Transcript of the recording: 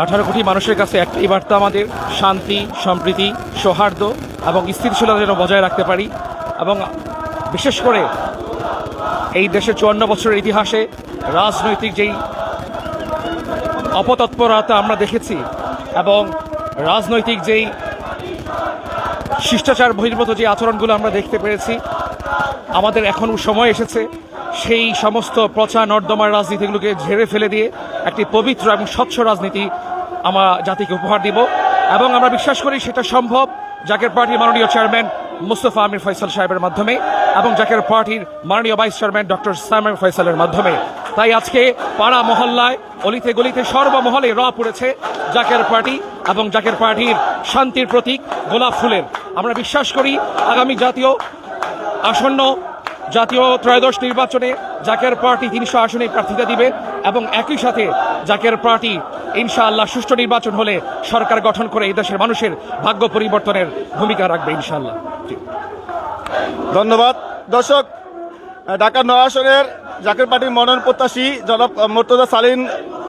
আঠারো কোটি মানুষের কাছে একটাই বার্তা আমাদের, শান্তি, সম্প্রীতি, সৌহার্দ্য এবং স্থিতিশীলতা যেন বজায় রাখতে পারি এবং বিশেষ করে এই দেশের চুয়ান্ন বছরের ইতিহাসে রাজনৈতিক যেই অপতৎপরতা আমরা দেখেছি এবং রাজনৈতিক যেই শিষ্টাচার বহির্ভূত যে আচরণগুলো আমরা দেখতে পেরেছি, আমাদের এখন সময় এসেছে। সেই সমস্ত পচা নর্দমার রাজনীতিগুলোকে ঝেড়ে ফেলে দিয়ে একটি পবিত্র এবং স্বচ্ছ রাজনীতি আমার জাতিকে উপহার দিব। এবং আমরা বিশ্বাস করি সেটা সম্ভব জাকের পার্টির মাননীয় চেয়ারম্যান মুস্তফা আমির ফয়সাল সাহেবের মাধ্যমে এবং জাকের পার্টির মাননীয় ভাইস চেয়ারম্যান ডক্টর সাইমন ফয়সালের মাধ্যমে। তাই আজকে পাড়া মহল্লায় অলিতে গলিতে সর্বমহলে র পড়েছে জাকের পার্টি এবং জাকের পার্টির শান্তির প্রতীক গোলাপ ফুলের। আমরা বিশ্বাস করি আগামী জাতীয় আসন্ন জাতীয় ত্রয়োদশ নির্বাচনে জাকের পার্টি তিনশো আসনে প্রার্থিতা দিবে এবং একই সাথে জাকের পার্টি ইনশাআল্লাহ সুষ্ঠু নির্বাচন হলে সরকার গঠন করে এই দেশের মানুষের ভাগ্য পরিবর্তনের ভূমিকা রাখবে ইনশাআল্লাহ। ধন্যবাদ। দর্শক ঢাকা নয় আসনের জাকের পার্টির মনোনয়ন প্রত্যাশী জনাব মর্তজা সালিন